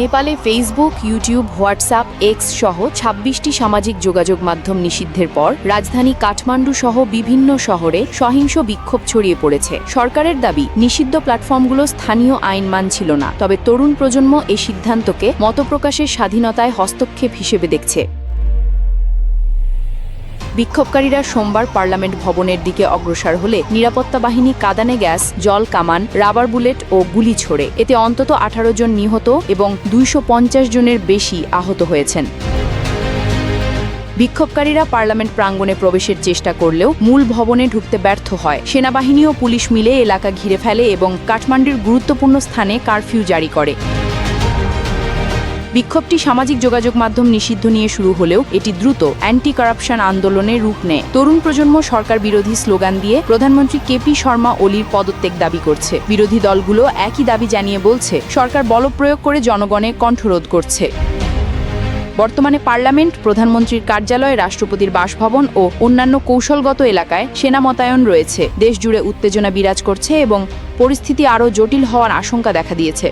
নেপালে Facebook YouTube WhatsApp x সহ ছাব্বিশটি সামাজিক যোগাযোগ মাধ্যম নিষিদ্ধের পর রাজধানী কাঠমান্ডু সহ বিভিন্ন শহরে সহিংস বিক্ষোভ ছড়িয়ে পড়েছে। সরকারের দাবি, নিষিদ্ধ প্ল্যাটফর্মগুলো স্থানীয় আইন মানছিল না। তবে তরুণ প্রজন্ম এই সিদ্ধান্তকে মতপ্রকাশের স্বাধীনতায় হস্তক্ষেপ হিসেবে দেখছে। বিক্ষোভকারীরা সোমবার পার্লামেন্ট ভবনের দিকে অগ্রসর হলে নিরাপত্তা বাহিনী কাদানে গ্যাস, জল কামান, রাবার বুলেট ও গুলি ছোড়ে। এতে অন্তত আঠারো জন নিহত এবং দুইশো পঞ্চাশ জনের বেশি আহত হয়েছেন। বিক্ষোভকারীরা পার্লামেন্ট প্রাঙ্গণে প্রবেশের চেষ্টা করলেও মূল ভবনে ঢুকতে ব্যর্থ হয়। সেনাবাহিনী ও পুলিশ মিলে এলাকা ঘিরে ফেলে এবং কাঠমান্ডুর গুরুত্বপূর্ণ স্থানে কারফিউ জারি করে। বিক্ষোভটি সামাজিক যোগাযোগ মাধ্যম নিষিদ্ধ নিয়ে শুরু হলেও এটি দ্রুত অ্যান্টি কারাপশন আন্দোলনের রূপ নেয়। তরুণ প্রজন্ম সরকার বিরোধী স্লোগান দিয়ে প্রধানমন্ত্রী কেপি শর্মা ওলির পদত্যাগ দাবি করছে। বিরোধী দলগুলো একই দাবি জানিয়ে বলছে, সরকার বলপ্রয়োগ করে জনগণের কণ্ঠরোধ করছে। বর্তমানে পার্লামেন্ট, প্রধানমন্ত্রীর কার্যালয়, রাষ্ট্রপতির বাসভবন ও অন্যান্য কৌশলগত এলাকায় সেনা মোতায়েন রয়েছে। দেশ জুড়ে উত্তেজনা বিরাজ করছে এবং পরিস্থিতি আরও জটিল হওয়ার আশঙ্কা দেখা দিয়েছে।